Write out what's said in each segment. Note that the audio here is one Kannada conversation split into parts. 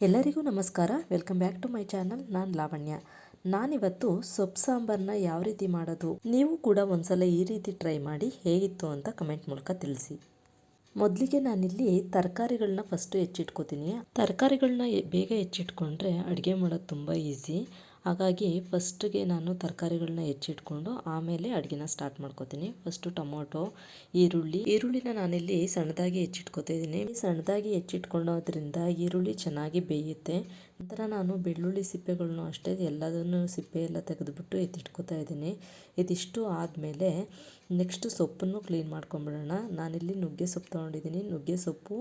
ಎಲ್ಲರಿಗೂ ನಮಸ್ಕಾರ. Welcome back to my channel. ನಾನು ಲಾವಣ್ಯ. ನಾನಿವತ್ತು ಸೊಪ್ಪು ಸಾಂಬಾರನ್ನ ಯಾವ ರೀತಿ ಮಾಡೋದು? ನೀವು ಕೂಡ ಒಂದ್ಸಲ ಈ ರೀತಿ ಟ್ರೈ ಮಾಡಿ ಹೇಗಿತ್ತು ಅಂತ ಕಮೆಂಟ್ ಮೂಲಕ ತಿಳಿಸಿ. ಮೊದಲಿಗೆ ನಾನಿಲ್ಲಿ ತರಕಾರಿಗಳನ್ನ ಫಸ್ಟು ಹೆಚ್ಚಿಟ್ಕೋತೀನಿ. ತರಕಾರಿಗಳನ್ನ ಬೇಗ ಹೆಚ್ಚಿಟ್ಕೊಂಡ್ರೆ ಅಡುಗೆ ಮಾಡೋದು ತುಂಬ ಈಸಿ. ಹಾಗಾಗಿ ಫಸ್ಟಿಗೆ ನಾನು ತರಕಾರಿಗಳನ್ನ ಹೆಚ್ಚಿಟ್ಕೊಂಡು ಆಮೇಲೆ ಅಡುಗೆನ ಸ್ಟಾರ್ಟ್ ಮಾಡ್ಕೋತೀನಿ. ಫಸ್ಟು ಟೊಮೊಟೊ, ಈರುಳ್ಳಿ. ಈರುಳ್ಳಿನ ನಾನಿಲ್ಲಿ ಸಣ್ಣದಾಗಿ ಹೆಚ್ಚಿಟ್ಕೋತಾ ಇದ್ದೀನಿ. ಸಣ್ಣದಾಗಿ ಹೆಚ್ಚಿಟ್ಕೊಳ್ಳೋದ್ರಿಂದ ಈರುಳ್ಳಿ ಚೆನ್ನಾಗಿ ಬೇಯುತ್ತೆ. ನಂತರ ನಾನು ಬೆಳ್ಳುಳ್ಳಿ ಸಿಪ್ಪೆಗಳನ್ನು ಅಷ್ಟೇ ಎಲ್ಲದನ್ನು ಸಿಪ್ಪೆ ಎಲ್ಲ ತೆಗೆದುಬಿಟ್ಟು ಎತ್ತಿಟ್ಕೋತಾ ಇದ್ದೀನಿ. ಇದಿಷ್ಟು ಆದಮೇಲೆ ನೆಕ್ಸ್ಟ್ ಸೊಪ್ಪನ್ನು ಕ್ಲೀನ್ ಮಾಡ್ಕೊಂಬಿಡೋಣ. ನಾನಿಲ್ಲಿ ನುಗ್ಗೆ ಸೊಪ್ಪು ತೊಗೊಂಡಿದ್ದೀನಿ. ನುಗ್ಗೆ ಸೊಪ್ಪು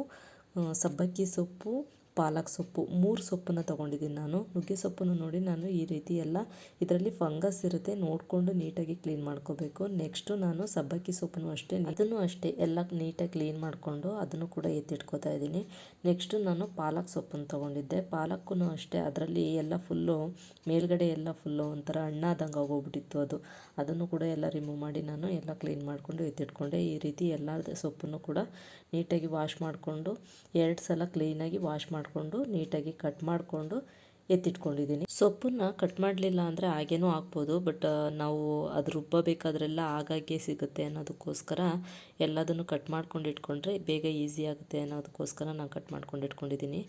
ಸಬ್ಬಕ್ಕಿ ಸೊಪ್ಪು ಪಾಲಕ್ ಸೊಪ್ಪು, ಮೂರು ಸೊಪ್ಪನ್ನು ತೊಗೊಂಡಿದ್ದೀನಿ ನಾನು. ನುಗ್ಗೆ ಸೊಪ್ಪನ್ನು ನೋಡಿ ನಾನು ಈ ರೀತಿ ಎಲ್ಲ ಇದರಲ್ಲಿ ಫಂಗಸ್ ಇರುತ್ತೆ, ನೋಡಿಕೊಂಡು ನೀಟಾಗಿ ಕ್ಲೀನ್ ಮಾಡ್ಕೋಬೇಕು. ನೆಕ್ಸ್ಟು ನಾನು ಸಬ್ಬಕ್ಕಿ ಸೊಪ್ಪನ್ನು ಅಷ್ಟೇ, ಅದನ್ನು ಅಷ್ಟೇ ಎಲ್ಲ ನೀಟಾಗಿ ಕ್ಲೀನ್ ಮಾಡಿಕೊಂಡು ಅದನ್ನು ಕೂಡ ಎತ್ತಿಟ್ಕೋತಾ ಇದ್ದೀನಿ. ನೆಕ್ಸ್ಟು ನಾನು ಪಾಲಕ್ ಸೊಪ್ಪನ್ನು ತೊಗೊಂಡಿದ್ದೆ. ಪಾಲಕ್ಕೂ ಅಷ್ಟೇ, ಅದರಲ್ಲಿ ಎಲ್ಲ ಫುಲ್ಲು, ಮೇಲ್ಗಡೆ ಎಲ್ಲ ಫುಲ್ಲು ಒಂಥರ ಹಣ್ಣಾದಂಗೆ ಆಗೋಗ್ಬಿಟ್ಟಿತ್ತು ಅದು. ಅದನ್ನು ಕೂಡ ಎಲ್ಲ ರಿಮೂವ್ ಮಾಡಿ ನಾನು ಎಲ್ಲ ಕ್ಲೀನ್ ಮಾಡಿಕೊಂಡು ಎತ್ತಿಟ್ಕೊಂಡೆ. ಈ ರೀತಿ ಎಲ್ಲ ಸೊಪ್ಪನ್ನು ಕೂಡ ನೀಟಾಗಿ ವಾಶ್ ಮಾಡಿಕೊಂಡು ಎರಡು ಸಲ ಕ್ಲೀನಾಗಿ ವಾಶ್ ಮಾಡಿಕೊಂಡು ನೀಟಾಗಿ ಕಟ್ ಮಾಡಿಕೊಂಡು ಎತ್ತಿಟ್ಕೊಂಡಿದ್ದೀನಿ. ಸೊಪ್ಪನ್ನ ಕಟ್ ಮಾಡಲಿಲ್ಲ ಅಂದರೆ ಹಾಗೇನೂ ಹಾಕ್ಬೋದು ಬಟ್ ನಾವು ಅದು ರುಬ್ಬಬೇಕಾದ್ರೆಲ್ಲ ಆಗಾಗ್ಗೆ ಸಿಗುತ್ತೆ ಅನ್ನೋದಕ್ಕೋಸ್ಕರ ಎಲ್ಲದನ್ನು ಕಟ್ ಮಾಡ್ಕೊಂಡು ಇಟ್ಕೊಂಡ್ರೆ ಬೇಗ ಈಸಿ ಆಗುತ್ತೆ ಅನ್ನೋದಕ್ಕೋಸ್ಕರ ನಾನು ಕಟ್ ಮಾಡ್ಕೊಂಡು ಇಟ್ಕೊಂಡಿದ್ದೀನಿ.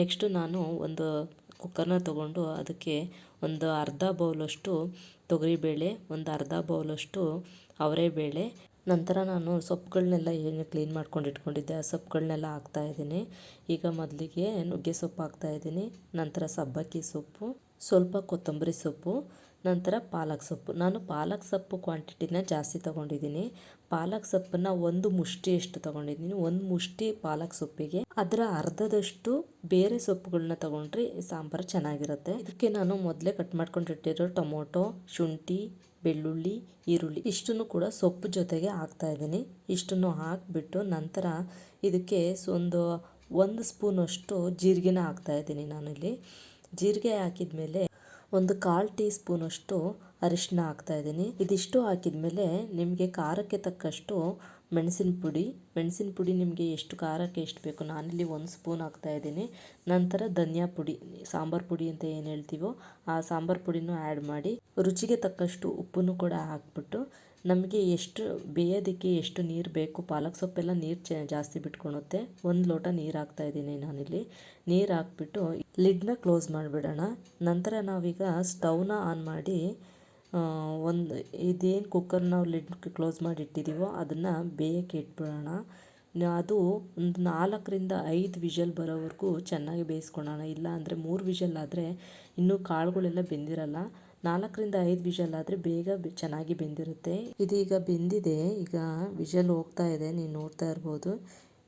ನೆಕ್ಸ್ಟು ನಾನು ಒಂದು ಕುಕ್ಕರ್ನ ತೊಗೊಂಡು ಅದಕ್ಕೆ ಒಂದು ಅರ್ಧ ಬೌಲಷ್ಟು ತೊಗರಿಬೇಳೆ, ಒಂದು ಅರ್ಧ ಬೌಲಷ್ಟು ಅವರೆಬೇಳೆ ನಂತರ ನಾನು ಸೊಪ್ಪುಗಳನ್ನೆಲ್ಲ ಏನು ಕ್ಲೀನ್ ಮಾಡ್ಕೊಂಡು ಇಟ್ಕೊಂಡಿದ್ದೆ, ಆ ಸೊಪ್ಪುಗಳನ್ನೆಲ್ಲ ಹಾಕ್ತಾಯಿದ್ದೀನಿ ಈಗ ಮೊದಲಿಗೆ ನುಗ್ಗೆ ಸೊಪ್ಪು ಹಾಕ್ತಾಯಿದ್ದೀನಿ ನಂತರ ಸಬ್ಬಕ್ಕಿ ಸೊಪ್ಪು, ಸ್ವಲ್ಪ ಕೊತ್ತಂಬರಿ ಸೊಪ್ಪು, ನಂತರ ಪಾಲಕ್ ಸೊಪ್ಪು. ನಾನು ಪಾಲಕ್ ಸೊಪ್ಪು ಕ್ವಾಂಟಿಟಿನ ಜಾಸ್ತಿ ತೊಗೊಂಡಿದ್ದೀನಿ. ಪಾಲಕ್ ಸೊಪ್ಪನ್ನು ಒಂದು ಮುಷ್ಟಿಯಷ್ಟು ತೊಗೊಂಡಿದ್ದೀನಿ. ಒಂದು ಮುಷ್ಟಿ ಪಾಲಕ್ ಸೊಪ್ಪಿಗೆ. ಅದರ ಅರ್ಧದಷ್ಟು ಬೇರೆ ಸೊಪ್ಪುಗಳನ್ನ ತೊಗೊಂಡ್ರೆ ಸಾಂಬಾರು ಚೆನ್ನಾಗಿರುತ್ತೆ. ಇದಕ್ಕೆ ನಾನು ಮೊದಲೇ ಕಟ್ ಮಾಡ್ಕೊಂಡಿಟ್ಟಿರೋ ಟೊಮೊಟೊ, ಶುಂಠಿ ಬೆಳ್ಳುಳ್ಳಿ, ಈರುಳ್ಳಿ ಇಷ್ಟನ್ನು ಕೂಡ ಸೊಪ್ಪು ಜೊತೆಗೆ ಹಾಕ್ತಾ ಇದ್ದೀನಿ. ಇಷ್ಟನ್ನು ಹಾಕಿಬಿಟ್ಟು ನಂತರ ಇದಕ್ಕೆ ಒಂದು ಒಂದು ಸ್ಪೂನಷ್ಟು ಜೀರಿಗೆನ ಹಾಕ್ತಾ ಇದ್ದೀನಿ ನಾನಿಲ್ಲಿ. ಜೀರಿಗೆ ಹಾಕಿದ ಮೇಲೆ ಒಂದು ಕಾಲು ಟೀ ಸ್ಪೂನಷ್ಟು ಅರಿಶಿನ ಹಾಕ್ತಾ ಇದ್ದೀನಿ. ಇದಿಷ್ಟು ಹಾಕಿದ ಮೇಲೆ ನಿಮಗೆ ಖಾರಕ್ಕೆ ತಕ್ಕಷ್ಟು ಮೆಣಸಿನ ಪುಡಿ. ಮೆಣಸಿನ ಪುಡಿ ನಿಮಗೆ ಎಷ್ಟು ಖಾರಕ್ಕೆ ಎಷ್ಟು ಬೇಕು? ನಾನಿಲ್ಲಿ ಒಂದು ಸ್ಪೂನ್ ಹಾಕ್ತಾ ಇದ್ದೀನಿ. ನಂತರ ಧನಿಯಾ ಪುಡಿ, ಸಾಂಬಾರು ಪುಡಿ ಅಂತ ಏನು ಹೇಳ್ತೀವೋ ಆ ಸಾಂಬಾರು ಪುಡಿನೂ ಆ್ಯಡ್ ಮಾಡಿ, ರುಚಿಗೆ ತಕ್ಕಷ್ಟು ಉಪ್ಪನ್ನು ಕೂಡ ಹಾಕ್ಬಿಟ್ಟು, ನಮಗೆ ಎಷ್ಟು ಬೇಯೋದಕ್ಕೆ ಎಷ್ಟು ನೀರು ಬೇಕು, ಪಾಲಕ್ ಸೊಪ್ಪೆಲ್ಲ ನೀರು ಚ, ಜಾಸ್ತಿ ಬಿಟ್ಕೊಳುತ್ತೆ ಒಂದು ಲೋಟ ನೀರು ಹಾಕ್ತಾಯಿದ್ದೀನಿ ನಾನಿಲ್ಲಿ. ನೀರು ಹಾಕ್ಬಿಟ್ಟು, ಲಿಡ್ನ ಕ್ಲೋಸ್ ಮಾಡಿಬಿಡೋಣ. ನಂತರ ನಾವೀಗ ಸ್ಟವ್ನ ಆನ್ ಮಾಡಿ ಒಂದು ಇದೇನು ಕುಕ್ಕರ್ ನಾವು ಲಿಡ್ ಕ್ಲೋಸ್ ಮಾಡಿ ಇಟ್ಟಿದ್ದೀವೋ ಅದನ್ನು ಬೇಯಕ್ಕೆ ಇಟ್ಬಿಡೋಣ. ಅದು ಒಂದು ನಾಲ್ಕರಿಂದ ಐದು ವಿಷಲ್ ಬರೋವರೆಗೂ ಚೆನ್ನಾಗಿ ಬೇಯಿಸ್ಕೊಳ್ಳೋಣ ಇಲ್ಲ ಅಂದರೆ ಮೂರು ವಿಷಲ್ ಆದರೆ ಇನ್ನೂ ಕಾಳುಗಳೆಲ್ಲ ಬೆಂದಿರಲ್ಲ. ನಾಲ್ಕರಿಂದ ಐದು ವಿಷಲ್ ಆದರೆ ಬೇಗ ಚೆನ್ನಾಗಿ ಬೆಂದಿರುತ್ತೆ. ಇದೀಗ ಬೆಂದಿದೆ. ಈಗ ವಿಷಲ್ ಹೋಗ್ತಾ ಇದೆ. ನೀವು ನೋಡ್ತಾ ಇರ್ಬೋದು.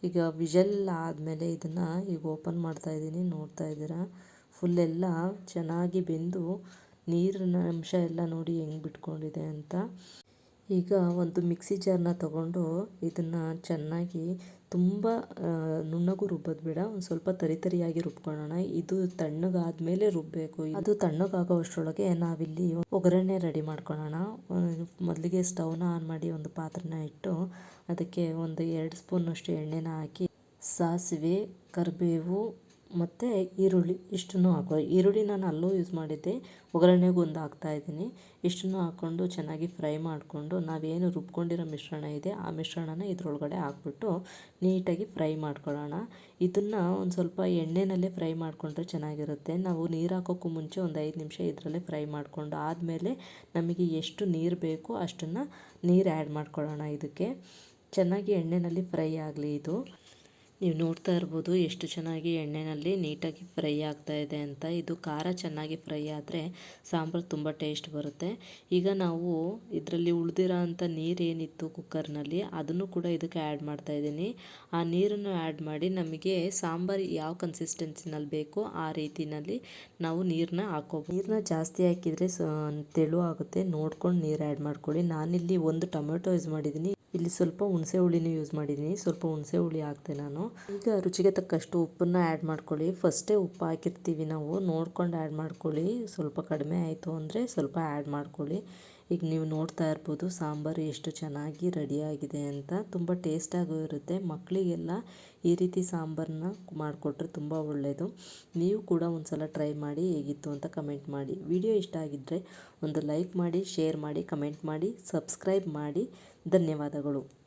ಈಗ ವಿಷಲ್ ಆದಮೇಲೆ ಇದನ್ನು ಈಗ ಓಪನ್ ಮಾಡ್ತಾ ಇದ್ದೀನಿ. ನೋಡ್ತಾ ಇದ್ದೀರಾ? ಫುಲ್ಲೆಲ್ಲ ಚೆನ್ನಾಗಿ ಬೆಂದು ನೀರಿನ ಅಂಶ ಎಲ್ಲ ನೋಡಿ ಹೆಂಗೆ ಬಿಟ್ಕೊಂಡಿದೆ ಅಂತ. ಈಗ ಒಂದು ಮಿಕ್ಸಿ ಜಾರ್ನ ತಗೊಂಡು ಇದನ್ನು ಚೆನ್ನಾಗಿ ತುಂಬ ನುಣ್ಣಗೂ ರುಬ್ಬೋದು ಬೇಡ. ಒಂದು ಸ್ವಲ್ಪ ತರಿ ತರಿಯಾಗಿ ರುಬ್ಕೊಳ್ಳೋಣ. ಇದು ತಣ್ಣಗಾದ್ಮೇಲೆ ರುಬ್ಬಬೇಕು ಅದು ತಣ್ಣಗಾಗೋ ಅಷ್ಟರೊಳಗೆ ನಾವಿಲ್ಲಿ ಒಗ್ಗರಣೆ ರೆಡಿ ಮಾಡ್ಕೊಳ್ಳೋಣ. ಮೊದಲಿಗೆ ಸ್ಟವ್ನ ಆನ್ ಮಾಡಿ ಒಂದು ಪಾತ್ರನ ಇಟ್ಟು ಅದಕ್ಕೆ ಒಂದು ಎರಡು ಸ್ಪೂನಷ್ಟು ಎಣ್ಣೆನ ಹಾಕಿ, ಸಾಸಿವೆ, ಕರಿಬೇವು ಮತ್ತು ಈರುಳ್ಳಿ, ಇಷ್ಟನ್ನು ಹಾಕೋ, ಈರುಳ್ಳಿ ನಾನು ಅಲ್ಲೂ ಯೂಸ್ ಮಾಡಿದ್ದೆ, ಒಗ್ಗರಣೆಗೂ ಒಂದು ಹಾಕ್ತಾಯಿದ್ದೀನಿ ಇಷ್ಟನ್ನು ಹಾಕ್ಕೊಂಡು ಚೆನ್ನಾಗಿ ಫ್ರೈ ಮಾಡಿಕೊಂಡು, ನಾವೇನು ರುಬ್ಕೊಂಡಿರೋ ಮಿಶ್ರಣ ಇದೆ, ಆ ಮಿಶ್ರಣನ ಇದರೊಳಗಡೆ ಹಾಕ್ಬಿಟ್ಟು ನೀಟಾಗಿ ಫ್ರೈ ಮಾಡ್ಕೊಳ್ಳೋಣ. ಇದನ್ನು ಒಂದು ಸ್ವಲ್ಪ ಎಣ್ಣೆನಲ್ಲೇ ಫ್ರೈ ಮಾಡಿಕೊಂಡ್ರೆ ಚೆನ್ನಾಗಿರುತ್ತೆ. ನಾವು ನೀರು ಹಾಕೋಕ್ಕೂ ಮುಂಚೆ ಒಂದು ಐದು ನಿಮಿಷ ಇದರಲ್ಲೇ ಫ್ರೈ ಮಾಡಿಕೊಂಡು, ಆದಮೇಲೆ ನಮಗೆ ಎಷ್ಟು ನೀರು ಬೇಕೋ ಅಷ್ಟನ್ನು ನೀರು ಆ್ಯಡ್ ಮಾಡ್ಕೊಳ್ಳೋಣ ಇದಕ್ಕೆ. ಚೆನ್ನಾಗಿ ಎಣ್ಣೆಯಲ್ಲಿ ಫ್ರೈ ಆಗಲಿ ಇದು. ನೀವು ನೋಡ್ತಾ ಇರ್ಬೋದು ಎಷ್ಟು ಚೆನ್ನಾಗಿ ಎಣ್ಣೆಯಲ್ಲಿ ನೀಟಾಗಿ ಫ್ರೈ ಆಗ್ತಾ ಇದೆ ಅಂತ. ಇದು ಖಾರ ಚೆನ್ನಾಗಿ ಫ್ರೈ ಆದರೆ ಸಾಂಬಾರು ತುಂಬ ಟೇಸ್ಟ್ ಬರುತ್ತೆ. ಈಗ ನಾವು ಇದರಲ್ಲಿ ಉಳಿದಿರೋ ಅಂಥ ನೀರೇನಿತ್ತು ಕುಕ್ಕರ್ನಲ್ಲಿ ಅದನ್ನು ಕೂಡ ಇದಕ್ಕೆ ಆ್ಯಡ್ ಮಾಡ್ತಾ ಇದ್ದೀನಿ. ಆ ನೀರನ್ನು ಆ್ಯಡ್ ಮಾಡಿ ನಮಗೆ ಸಾಂಬಾರು ಯಾವ ಕನ್ಸಿಸ್ಟೆನ್ಸಿನಲ್ಲಿ ಬೇಕೋ ಆ ರೀತಿಯಲ್ಲಿ ನಾವು ನೀರನ್ನ ಹಾಕೋಬೋದು. ನೀರನ್ನ ಜಾಸ್ತಿ ಹಾಕಿದರೆ ತೆಳು ಆಗುತ್ತೆ. ನೋಡ್ಕೊಂಡು ನೀರು ಆ್ಯಡ್ ಮಾಡ್ಕೊಳ್ಳಿ. ನಾನಿಲ್ಲಿ ಒಂದು ಟೊಮೆಟೊ ಯೂಸ್ ಮಾಡಿದ್ದೀನಿ. ಇಲ್ಲಿ ಸ್ವಲ್ಪ ಹುಣಸೆ ಹುಳಿನೂ ಯೂಸ್ ಮಾಡಿದ್ದೀನಿ ಸ್ವಲ್ಪ ಹುಣಸೆ ಹುಳಿ ಹಾಕ್ತೆ ನಾನು. ಈಗ ರುಚಿಗೆ ತಕ್ಕಷ್ಟು ಉಪ್ಪನ್ನು ಆ್ಯಡ್ ಮಾಡ್ಕೊಳ್ಳಿ. ಫಸ್ಟೇ ಉಪ್ಪು ಹಾಕಿರ್ತೀವಿ ನಾವು. ನೋಡ್ಕೊಂಡು ಆ್ಯಡ್ ಮಾಡ್ಕೊಳ್ಳಿ. ಸ್ವಲ್ಪ ಕಡಿಮೆ ಆಯಿತು ಅಂದರೆ ಸ್ವಲ್ಪ ಆ್ಯಡ್ ಮಾಡ್ಕೊಳ್ಳಿ. ಈಗ ನೀವು ನೋಡ್ತಾ ಇರ್ಬೋದು ಸಾಂಬಾರು ಎಷ್ಟು ಚೆನ್ನಾಗಿ ರೆಡಿಯಾಗಿದೆ ಅಂತ. ತುಂಬ ಟೇಸ್ಟಾಗೂ ಇರುತ್ತೆ. ಮಕ್ಕಳಿಗೆಲ್ಲ ಈ ರೀತಿ ಸಾಂಬಾರನ್ನ ಮಾಡಿಕೊಟ್ರೆ ತುಂಬ ಒಳ್ಳೆಯದು ನೀವು ಕೂಡ ಒಂದು ಸಲ ಟ್ರೈ ಮಾಡಿ ಹೇಗಿತ್ತು ಅಂತ ಕಮೆಂಟ್ ಮಾಡಿ. ವಿಡಿಯೋ ಇಷ್ಟ ಆಗಿದ್ದರೆ ಒಂದು ಲೈಕ್ ಮಾಡಿ ಶೇರ್ ಮಾಡಿ ಕಮೆಂಟ್ ಮಾಡಿ ಸಬ್ಸ್ಕ್ರೈಬ್ ಮಾಡಿ. ಧನ್ಯವಾದಗಳು.